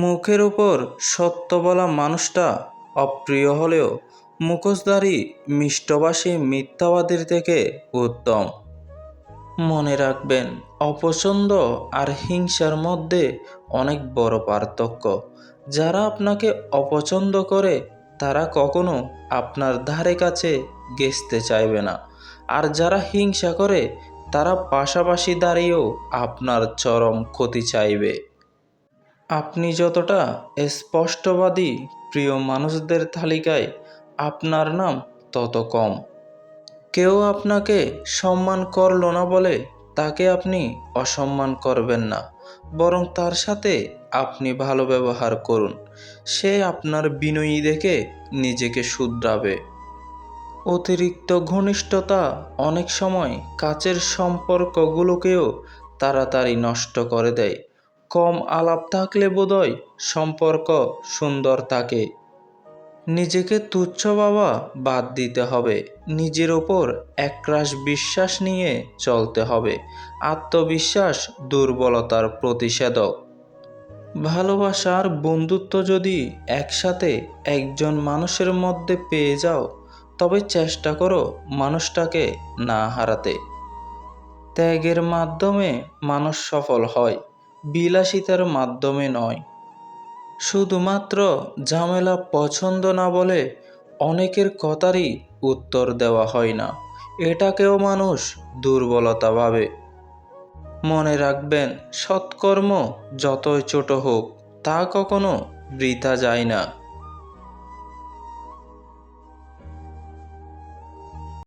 মুখের উপর সত্য বলা মানুষটা অপ্রিয় হলেও মুখোশধারী মিষ্টভাষী মিথ্যাবাদীর থেকে উত্তম। মনে রাখবেন, অপছন্দ আর হিংসার মধ্যে অনেক বড় পার্থক্য। যারা আপনাকে অপছন্দ করে, তারা কখনো আপনার ধারে কাছে ঘেঁচতে চাইবে না। আর যারা হিংসা করে, তারা পাশাপাশি দাঁড়িয়েও আপনার চরম ক্ষতি চাইবে। আপনি যতটা স্পষ্টবাদী প্রিয় মানুষদের তালিকায় আপনার নাম তত কম। কেউ আপনাকে সম্মান করল না বলে তাকে আপনি অসম্মান করবেন না, বরং তার সাথে আপনি ভালো ব্যবহার করুন। সে আপনার বিনয়ী দেখে নিজেকে শুধরাবে। অতিরিক্ত ঘনিষ্ঠতা অনেক সময় কাছের সম্পর্কগুলোকেও তাড়াতাড়ি নষ্ট করে দেয়। কম আলাপ থাকলে বোধহয় সম্পর্ক সুন্দর থাকে। নিজেকে তুচ্ছ বাবা বাদ দিতে হবে। নিজের ওপর একরাশ বিশ্বাস নিয়ে চলতে হবে। আত্মবিশ্বাস দুর্বলতার প্রতিষেধক। ভালোবাসার বন্ধুত্ব যদি একসাথে একজন মানুষের মধ্যে পেয়ে যাও, তবে চেষ্টা করো মানুষটাকে না হারাতে। ত্যাগের মাধ্যমে মানুষ সফল হয়। বিলাসিতার মাধ্যমে নয়। শুধুমাত্র ঝামেলা পছন্দ না বলে অনেকের কথারই উত্তর দেওয়া হয় না। এটাকেও মানুষ দুর্বলতা ভাবে। মনে রাখবেন, সৎকর্ম যতই ছোট হোক, তা কখনো বৃথা যায় না।